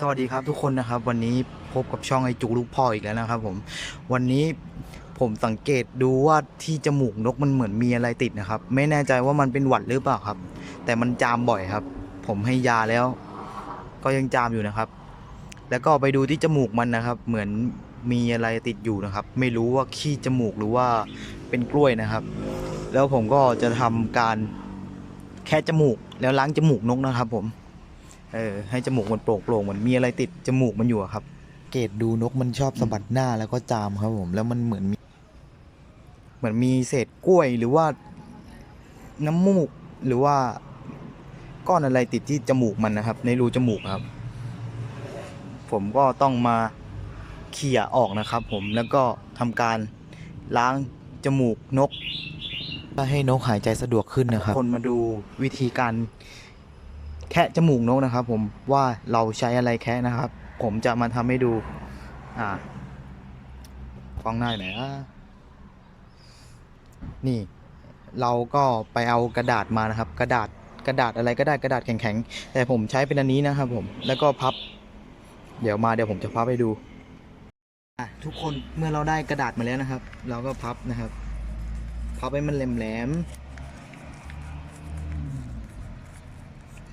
สวัสดีครับทุกคนนะครับ วันนี้พบกับช่องไอจุกลูกพ่ออีกแล้วนะครับผมวันนี้ผมสังเกตดูว่าที่จมูกนกมันเหมือนมีอะไรติดนะครับ ไม่แน่ใจว่ามันเป็นหวัดหรือเปล่าครับ แต่มันจามบ่อยครับ ผมให้ยาแล้ว ก็ยังจามอยู่นะครับ แล้วก็ไปดูที่จมูกมันนะครับ เหมือนมีอะไรติดอยู่นะครับ ไม่รู้ว่าขี้จมูกหรือว่าเป็นกล้วยนะครับ แล้วผมก็จะทำการแค่จมูกแล้วล้างจมูกนกนะครับ ผม เออให้จมูกมันโปร่งโปร่งๆเหมือนมีอะไรติดจมูกมันอยู่อะครับ เกตดูนกมันชอบสะบัดหน้าแล้วก็จามครับผม แล้วมันเหมือนมีเหมือนมีเศษกล้วยหรือว่าน้ำมูกหรือว่าก้อนอะไรติดที่จมูกมันนะครับ ในรูจมูกครับ ผมก็ต้องมาเขี่ยออกนะครับ ผมแล้วก็ทำการล้างจมูกนกเพื่อให้นกหายใจสะดวกขึ้นนะครับ คนมาดูวิธีการ แคะจมูกนกนะครับ ผมว่าเราใช้อะไรแคะนะครับ ผมจะมาทำให้ดู อ่าฟังหน้าไหนอะนี่ เราก็ไปเอากระดาษมานะครับ กระดาษกระดาษอะไรก็ได้กระดาษแข็งๆแต่ผมใช้เป็นอันนี้นะครับ ผมแล้วก็พับ เดี๋ยวมาเดี๋ยวผมจะพับให้ดูอะทุกคนเมื่อเราได้กระดาษมาแล้วนะครับ เราก็พับนะครับ พับให้มันแหลมๆ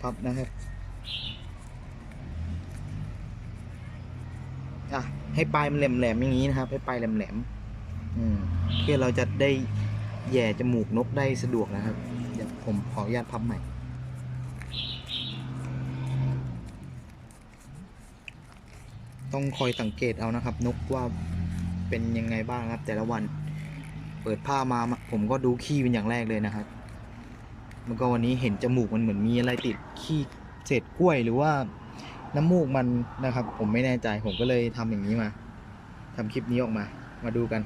พับนะครับอะให้ปลายมันแหลมๆอย่างนี้นะครับ ให้ปลายแหลมๆอืมเพื่อเราจะได้แย่จมูกนกได้สะดวกนะครับ เดี๋ยวผมขออนุญาตพับใหม่ต้องคอยสังเกตเอานะครับ นกว่าเป็นยังไงบ้างครับ แต่ละวัน เปิดผ้ามาผมก็ดูขี้เป็นอย่างแรกเลยนะครับ แล้วก็วันนี้เห็นจมูกมันเหมือนมีอะไรติดขี้เศษกล้วยหรือว่าน้ำมูกมันนะครับ ผมไม่แน่ใจผมก็เลยทำอย่างนี้มาทำคลิปนี้ออกมา มาดูกัน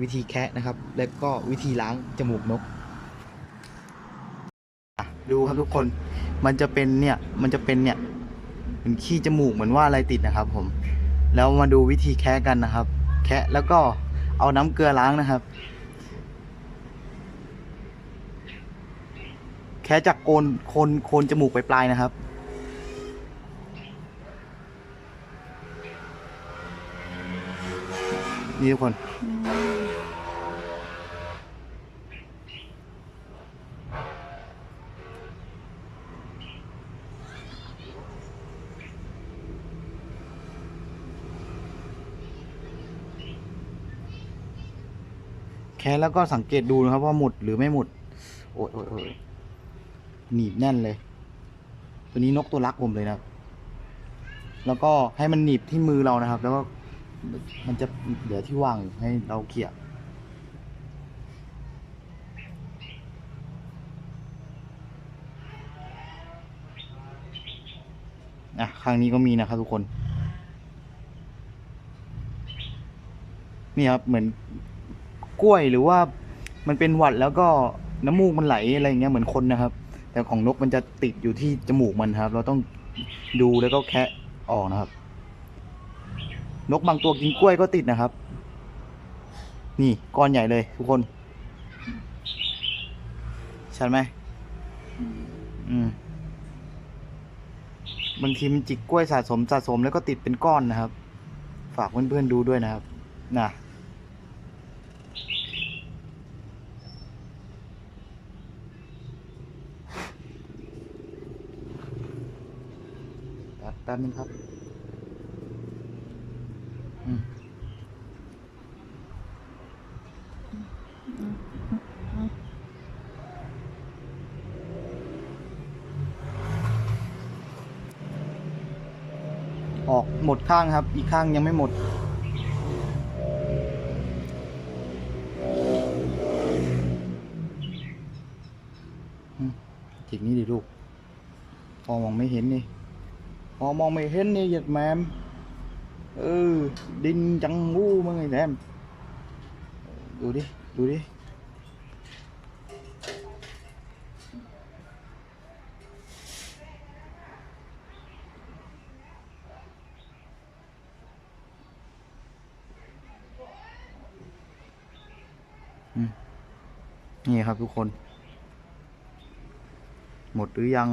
วิธีแคะนะครับ แล้วก็วิธีล้างจมูกนก ดูครับทุกคนมันจะเป็นเนี่ยมันจะเป็นเนี่ยเป็นขี้จมูกเหมือนว่าอะไรติดนะครับ ผม แล้วมาดูวิธีแคะกันนะครับ แคะแล้วก็เอาน้ำเกลือล้างนะครับ แค่จากโคนโคนโคนจมูกไปปลายนะครับ นี่ทุกคน แค่แล้วก็สังเกตดูนะครับว่าหมดหรือไม่หมด โอ้ยโอ้ยโอ้ย หนีบแน่นเลย ตัวนี้นกตัวรักผมเลยนะครับแล้วก็ให้มันหนีบที่มือเรานะครับ แล้วก็มันจะเหลือที่ว่างให้เราเขี่ยอะข้างนี้ก็มีนะครับทุกคน นี่ครับเหมือนกล้วยหรือว่ามันเป็นหวัดแล้วก็น้ำมูกมันไหลอะไรอย่างเงี้ยเหมือนคนนะครับ แต่ของนกมันจะติดอยู่ที่จมูกมันครับ เราต้องดูแล้วก็แคะออกนะครับ นกบางตัวกินกล้วยก็ติดนะครับ นี่ก้อนใหญ่เลย ทุกคน ชัดไหมอืมบางทีมันจิกกล้วยสะสมสะสมแล้วก็ติดเป็นก้อนนะครับ ฝากเพื่อนๆดูด้วยนะครับนะ แป๊บนึงครับอืมออกหมดข้างครับ อีกข้างยังไม่หมดจิกนี้ดิลูกพอมองไม่เห็นนี่ พอมองไม่เห็นนี่หยัดแมมเออดินจังงูมึงไอ้แซมดูดิ ดูดิ นี่ครับทุกคน หมดหรือยัง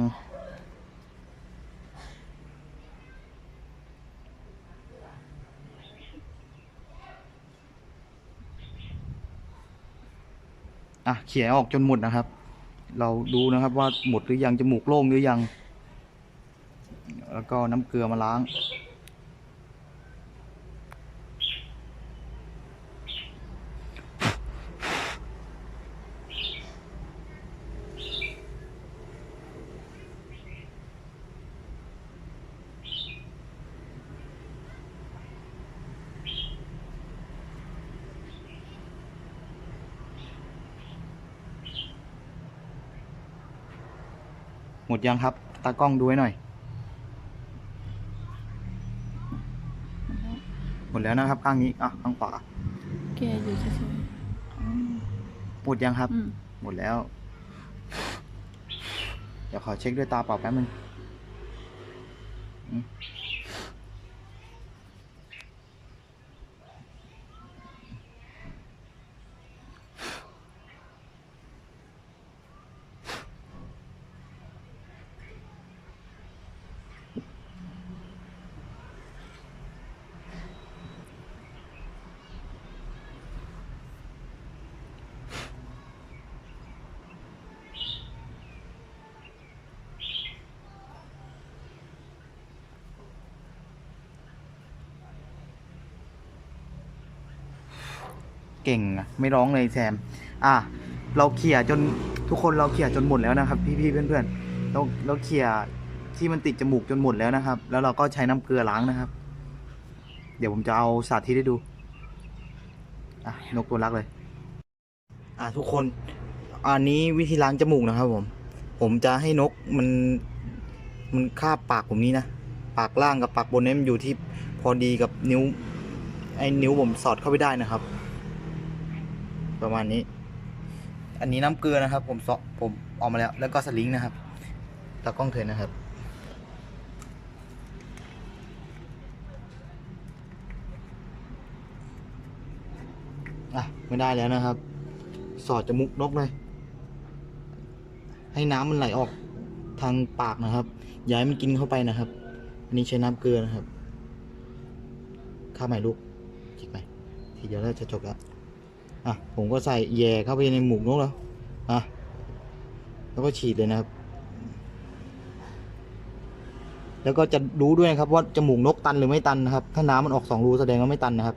อะเขี่ยออกจนหมดนะครับ เราดูนะครับว่าหมดหรือยังจมูกโล่งหรือยัง แล้วก็น้ำเกลือมาล้าง หมดยังครับ ตากล้องดูให้หน่อย หมดแล้วนะครับ ข้างนี้อะข้างขวาแกอยู่เฉยๆอืมหมดยังครับ อืมหมดแล้ว เดี๋ยวขอเช็คด้วยตาเปล่าแป๊บนึงอืม เก่งอะไม่ร้องเลยแซม อะเราเขี่ยจนทุกคนเราเขี่ยจนหมดแล้วนะครับ พี่ๆเพื่อนๆเราเราเขี่ยที่มันติดจมูกจนหมดแล้วนะครับ แล้วเราก็ใช้น้ำเกลือล้างนะครับ เดี๋ยวผมจะเอาสาธิตให้ดูอะนกตัวรักเลย อะทุกคน อันนี้วิธีล้างจมูกนะครับ ผม ผมจะให้นกมัน มันคาบปากผมนี้นะปากล่างกับปากบนนี้มันอยู่ที่พอดีกับนิ้วไอ้นิ้วผมสอดเข้าไปได้นะครับ ประมาณนี้ อันนี้น้ำเกลือนะครับ ผมซอผมออกมาแล้ว แล้วก็สลิงนะครับตากล้องเถินนะครับ อะ ไม่ได้แล้วนะครับ สอดจมูกนกเลย ให้น้ำมันไหลออกทางปากนะครับ อย่าให้มันกินเข้าไปนะครับ อันนี้ใช้น้ำเกลือนะครับ ข้าวใหม่ลูกจิกไหมทีเดียวแล้วจะจบแล้ว อะผมก็ใส่แย่เข้าไปในหมูกนกแล้วอะแล้วก็ฉีดเลยนะครับ แล้วก็จะรู้ด้วยนะครับว่าจมูกนกตันหรือไม่ตันนะครับ ถ้าน้ำมันออกสองรูแสดงว่าไม่ตันนะครับ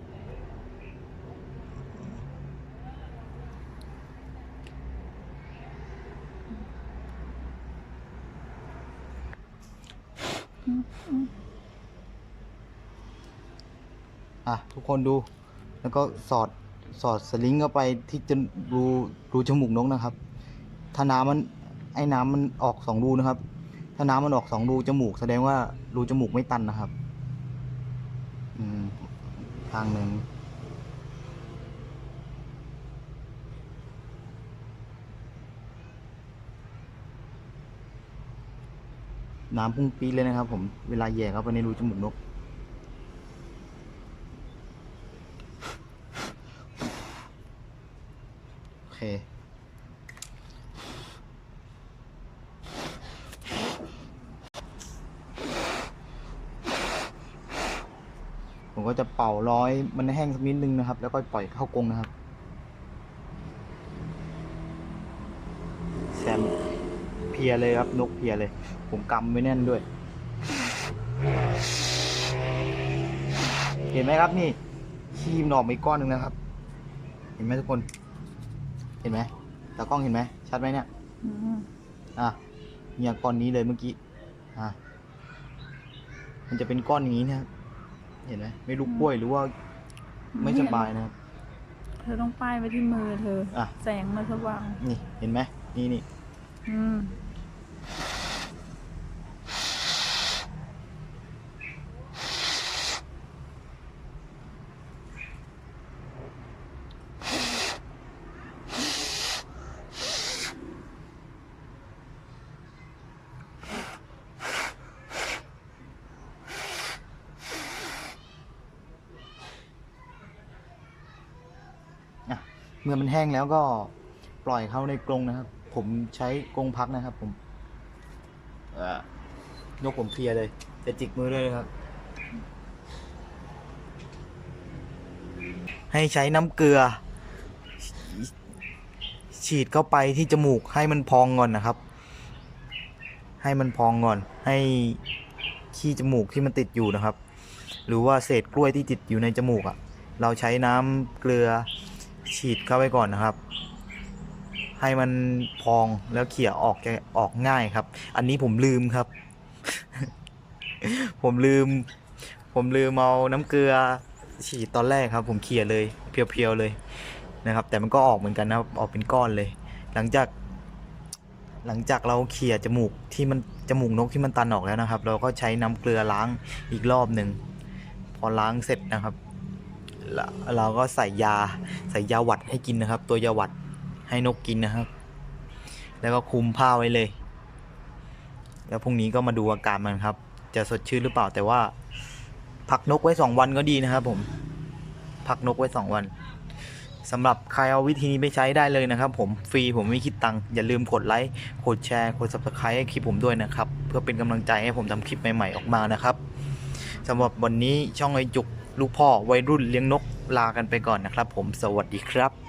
อะ ทุกคนดู แล้วก็สอด สอดสลิงเข้าไปที่จะรูรูจมูกนกนะครับ ถ้าน้ำมันไอ้น้ำมันออกสองรูนะครับ ถ้าน้ำมันออกสองรูจมูก แสดงว่ารูจมูกไม่ตันนะครับ อืมทางหนึ่งน้ำพุ่งปีเลยนะครับ ผมเวลาแย่เข้าไปในรูจมูกนก โอเค ผมก็จะเป่าร้อยมันให้แห้งสักนิดนึงนะครับ แล้วก็ปล่อยเข้ากรงนะครับแซมเพียเลยครับนกเพียเลย ผมกำไว้แน่นด้วย เห็นไหมครับนี่ขี้มนอกมาอีกก้อนหนึ่งนะครับ เห็นไหมทุกคน เห็นไหมตากล้องเห็นไหมชัดไหมเนี่ยอืมอะเนี่ยก้อนนี้เลยเมื่อกี้อะมันจะเป็นก้อนอย่างนี้นะครับเห็นไหมไม่รู้กล้วยหรือว่าไม่สบายนะครับเธอต้องป้ายไว้ที่มือเธออะแสงมันสว่างนี่เห็นไหมนี่นี่อืม เมื่อมันแห้งแล้วก็ปล่อยเขาในกรงนะครับ ผมใช้กรงพักนะครับ ผมนกผมเพลียเลย จะจิกมือด้วยนะครับ ให้ใช้น้ำเกลือ ฉีดเข้าไปที่จมูกให้มันพองก่อนนะครับ ให้มันพองก่อน ให้ขี้จมูกที่มันติดอยู่นะครับ หรือว่าเศษกล้วยที่ติดอยู่ในจมูกอะ่ะ เราใช้น้ำเกลือ ฉีดเข้าไปก่อนนะครับ ให้มันพองแล้วเขี่ยออกจะออกง่ายครับ อันนี้ผมลืมครับ ผมลืม ผมลืมเอาน้ำเกลือ ฉีดตอนแรกครับ ผมเขี่ยเลย เพียวๆเลยนะครับ แต่มันก็ออกเหมือนกันนะครับออกเป็นก้อนเลย หลังจากหลังจากเราเขี่ยจมูกที่มันจมูกนกที่มันตันออกแล้วนะครับ เราก็ใช้น้ำเกลือล้างอีกรอบหนึ่งพอล้างเสร็จนะครับ เราก็ใส่ยาใส่ยาหวัดให้กินนะครับ ตัวยาหวัดให้นกกินนะครับ แล้วก็คุมผ้าไว้เลย แล้วพรุ่งนี้ก็มาดูอาการมันครับ จะสดชื่นหรือเปล่าแต่ว่าพักนกไว้สองวันก็ดีนะครับ ผมพักนกไว้สองวันสำหรับใครเอาวิธีนี้ไปใช้ได้เลยนะครับ ผมฟรีผมไม่คิดตังค์อย่าลืมกดไลค์กดแชร์กด subscribe ให้คลิปผมด้วยนะครับ เพื่อเป็นกำลังใจให้ผมทำคลิปใหม่ๆออกมานะครับสำหรับวันนี้ช่องไอจุก ลูกพ่อวัยรุ่นเลี้ยงนกลากันไปก่อนนะครับ ผมสวัสดีครับ